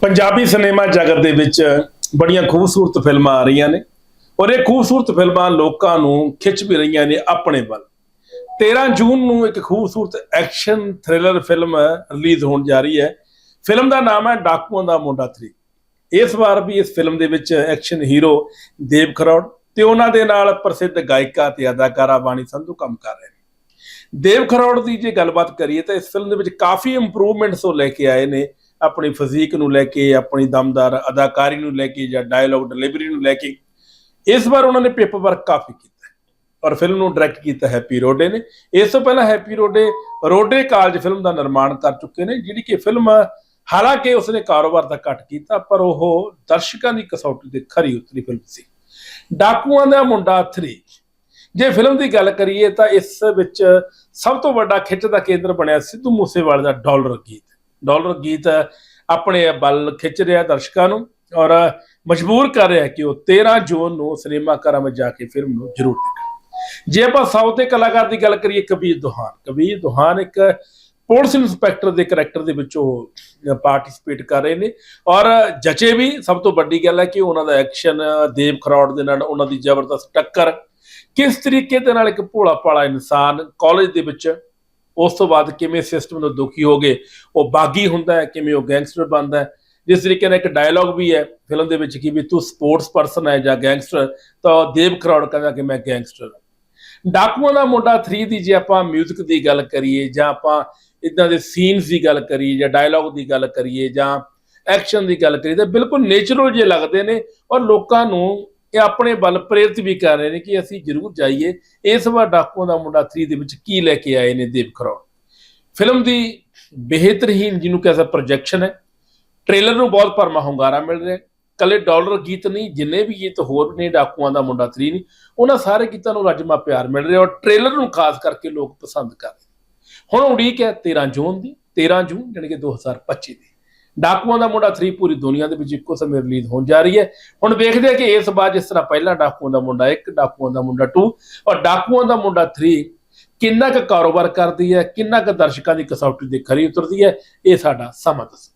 Punjabi cinema ਜਗਤ ਦੇ ਵਿੱਚ ਬੜੀਆਂ ਖੂਬਸੂਰਤ ਫਿਲਮਾਂ ਆ ਰਹੀਆਂ ਨੇ ਔਰ ਇਹ ਖੂਬਸੂਰਤ ਫਿਲਮਾਂ ਲੋਕਾਂ ਨੂੰ ਖਿੱਚ ਵੀ ਰਹੀਆਂ ਨੇ ਆਪਣੇ ਵੱਲ। 13 ਜੂਨ ਨੂੰ ਇੱਕ ਖੂਬਸੂਰਤ ਐਕਸ਼ਨ ਥ੍ਰਿਲਰ ਫਿਲਮ ਰਿਲੀਜ਼ ਹੋਣ ਜਾ ਰਹੀ ਹੈ। ਫਿਲਮ ਦਾ ਨਾਮ ਹੈ ਡਾਕੂਆਂ ਦਾ ਮੁੰਡਾ 3 ਇਸ ਵਾਰ ਵੀ ਇਸ ਫਿਲਮ ਦੇ ਵਿੱਚ ਐਕਸ਼ਨ ਹੀਰੋ ਦੇਵ ਖਰੋੜ ਤੇ ਉਹਨਾਂ ਦੇ ਨਾਲ ਪ੍ਰਸਿੱਧ ਗਾਇਕਾ ਤੇ ਅਦਾਕਾਰਾ ਬਾਣੀ ਸੰਧੂ ਕੰਮ ਕਰ ਰਹੇ ਨੇ। ਦੇਵ ਖਰੋੜ ਦੀ ਜੇ ਗੱਲਬਾਤ ਕਰੀਏ ਤਾਂ ਇਸ ਫਿਲਮ ਦੇ ਵਿੱਚ ਕਾਫੀ ਇੰਪਰੂਵਮੈਂਟਸ ਉਹ ਲੈ ਕੇ ਆਏ ਨੇ। ਆਪਣੀ ਫਜ਼ੀਕ ਨੂੰ ਲੈ ਕੇ, ਆਪਣੀ ਦਮਦਾਰ ਅਦਾਕਾਰੀ ਨੂੰ ਲੈ ਕੇ ਜਾਂ ਡਾਇਲੌਗ ਡਿਲੀਵਰੀ ਨੂੰ ਲੈ ਕੇ, ਇਸ ਵਾਰ ਉਹਨਾਂ ਨੇ ਪੇਪਰ ਵਰਕ ਕਾਫੀ ਕੀਤਾ ਹੈ ਔਰ ਫਿਲਮ ਨੂੰ ਡਾਇਰੈਕਟ ਕੀਤਾ ਹੈਪੀ ਰੋਡੇ ਨੇ। ਇਸ ਤੋਂ ਪਹਿਲਾਂ ਹੈਪੀ ਰੋਡੇ ਰੋਡੇ ਕਾਲਜ ਫਿਲਮ ਦਾ ਨਿਰਮਾਣ ਕਰ ਚੁੱਕੇ ਨੇ, ਜਿਹੜੀ ਕਿ ਫਿਲਮ ਹਾਲਾਂਕਿ ਉਸਨੇ ਕਾਰੋਬਾਰ ਦਾ ਘੱਟ ਕੀਤਾ, ਪਰ ਉਹ ਦਰਸ਼ਕਾਂ ਦੀ ਕਸੌਟੀ ਤੇ ਖਰੀ ਉਤਰੀ ਫਿਲਮ ਸੀ। ਡਾਕੂਆਂ ਦਾ ਮੁੰਡਾ 3 ਜੇ ਫਿਲਮ ਦੀ ਗੱਲ ਕਰੀਏ ਤਾਂ ਇਸ ਵਿੱਚ ਸਭ ਤੋਂ ਵੱਡਾ ਖਿੱਚ ਦਾ ਕੇਂਦਰ ਬਣਿਆ ਸਿੱਧੂ ਮੂਸੇਵਾਲੇ ਦਾ ਡਾਲਰ ਗੀਤ। ਡਾਲਰ ਗੀਤ ਆਪਣੇ ਬਲ ਖਿੱਚ ਰਿਹਾ ਦਰਸ਼ਕਾਂ ਨੂੰ ਔਰ ਮਜਬੂਰ ਕਰ ਰਿਹਾ ਕਿ ਉਹ 13 ਜੂਨ ਨੂੰ ਸਿਨੇਮਾ ਘਰਾਂ ਵਿੱਚ ਜਾ ਕੇ ਫਿਲਮ ਨੂੰ ਜ਼ਰੂਰ ਦੇਖਣ। ਜੇ ਆਪਾਂ ਸਾਊਥ ਦੇ ਕਲਾਕਾਰ ਦੀ ਗੱਲ ਕਰੀਏ, ਕਬੀਰ ਦੁਹਾਨ। ਕਬੀਰ ਦੁਹਾਨ ਇੱਕ ਪੁਲਿਸ ਇੰਸਪੈਕਟਰ ਦੇ ਕੈਰੈਕਟਰ ਦੇ ਵਿੱਚ ਉਹ ਪਾਰਟਿਸਿਪੇਟ ਕਰ ਰਹੇ ਨੇ ਔਰ ਜਚੇ ਵੀ ਸਭ ਤੋਂ ਵੱਡੀ ਗੱਲ ਹੈ ਕਿ ਉਹਨਾਂ ਦਾ ਐਕਸ਼ਨ ਦੇਵ ਖਰੌੜ ਦੇ ਨਾਲ ਉਹਨਾਂ ਦੀ ਜ਼ਬਰਦਸਤ ਟੱਕਰ ਕਿਸ ਤਰੀਕੇ ਦੇ ਨਾਲ ਇੱਕ ਭੋਲਾ ਭਾਲਾ ਇਨਸਾਨ ਕਾਲਜ ਦੇ ਵਿੱਚ ਉਸ ਤੋਂ ਬਾਅਦ ਕਿਵੇਂ ਸਿਸਟਮ ਤੋਂ ਦੁਖੀ ਹੋ ਗਏ, ਉਹ ਬਾਗੀ ਹੁੰਦਾ ਹੈ, ਕਿਵੇਂ ਉਹ ਗੈਂਗਸਟਰ ਬਣਦਾ ਹੈ। ਜਿਸ ਤਰੀਕੇ ਨਾਲ ਇੱਕ ਡਾਇਲੌਗ ਵੀ ਹੈ ਫਿਲਮ ਦੇ ਵਿੱਚ ਕਿ ਵੀ ਤੂੰ ਸਪੋਰਟਸ ਪਰਸਨ ਹੈ ਜਾਂ ਗੈਂਗਸਟਰ ਤਾਂ ਦੇਵ ਖਰੌੜ ਕਹਿੰਦਾ ਕਿ ਮੈਂ ਗੈਂਗਸਟਰ ਹਾਂ। ਡਾਕੂਆਂ ਦਾ ਮੁੰਡਾ 3 ਦੀ ਜੇ ਆਪਾਂ 뮤직 ਦੀ ਗੱਲ ਕਰੀਏ ਜਾਂ ਆਪਾਂ ਇਦਾਂ ਦੇ ਸੀਨਸ ਦੀ ਗੱਲ ਕਰੀਏ ਜਾਂ ਡਾਇਲੌਗ ਦੀ ਗੱਲ ਕਰੀਏ ਜਾਂ ਐਕਸ਼ਨ ਦੀ ਗੱਲ ਕਰੀਏ ਤਾਂ ਬਿਲਕੁਲ ਨੇਚਰਲ ਜੇ ਲੱਗਦੇ ਨੇ ਔਰ ਲੋਕਾਂ ਨੂੰ ਇਹ ਆਪਣੇ ਵੱਲ ਪ੍ਰੇਰਿਤ ਵੀ ਕਰ ਰਹੇ ਨੇ ਕਿ ਅਸੀਂ ਜ਼ਰੂਰ ਜਾਈਏ। ਇਸ ਵਾਰ ਡਾਕੂਆਂ ਦਾ ਮੁੰਡਾ 3 ਦੇ ਵਿੱਚ ਕੀ ਲੈ ਕੇ ਆਏ ਨੇ ਦੇਵ ਖਰੋੜ। ਫਿਲਮ ਦੀ ਬਿਹਤਰੀਨ ਜਿਹਨੂੰ ਕਹਿੰਦਾ ਪ੍ਰੋਜੈਕਸ਼ਨ ਹੈ। ਟ੍ਰੇਲਰ ਨੂੰ ਬਹੁਤ ਭਰਮਾ ਹੁੰਗਾਰਾ ਮਿਲ ਰਿਹਾ ਹੈ। ਕੱਲੇ ਡਾਲਰ ਗੀਤ ਨਹੀਂ, ਜਿੰਨੇ ਵੀ ਗੀਤ ਹੋਰ ਨੇ ਡਾਕੂਆਂ ਦਾ ਮੁੰਡਾ 3 ਨਹੀਂ, ਉਹਨਾਂ ਸਾਰੇ ਗੀਤਾਂ ਨੂੰ ਰੱਜਮਾ ਪਿਆਰ ਮਿਲ ਰਿਹਾ ਔਰ ਟ੍ਰੇਲਰ ਨੂੰ ਖਾਸ ਕਰਕੇ ਲੋਕ ਪਸੰਦ ਕਰ ਰਹੇ ਹੁਣ ਉਡੀਕ ਹੈ 13 ਜੂਨ ਦੀ 13 ਜੂਨ ਜਾਣੀ ਕਿ 2025 ਦੀ। ਡਾਕੂਆਂ ਦਾ ਮੁੰਡਾ 3 ਪੂਰੀ ਦੁਨੀਆ ਦੇ ਵਿੱਚ ਇੱਕੋ ਸਮੇਂ ਰਿਲੀਜ਼ ਹੋਣ ਜਾ ਰਹੀ ਹੈ। ਹੁਣ ਵੇਖਦੇ ਆ ਕਿ ਇਸ ਵਾਰ ਜਿਸ ਤਰ੍ਹਾਂ ਪਹਿਲਾਂ ਡਾਕੂਆਂ ਦਾ ਮੁੰਡਾ 1 ਡਾਕੂਆਂ ਦਾ ਮੁੰਡਾ 2 ਔਰ ਡਾਕੂਆਂ ਦਾ ਮੁੰਡਾ 3 ਕਿੰਨਾ ਕੁ ਕਾਰੋਬਾਰ ਕਰਦੀ ਹੈ, ਕਿੰਨਾ ਕੁ ਦਰਸ਼ਕਾਂ ਦੀ ਕਸੌਟੀ ਦੇ ਖਰੀ ਉਤਰਦੀ ਹੈ, ਇਹ ਸਾਡਾ ਸਮਾਂ ਦੱਸੋ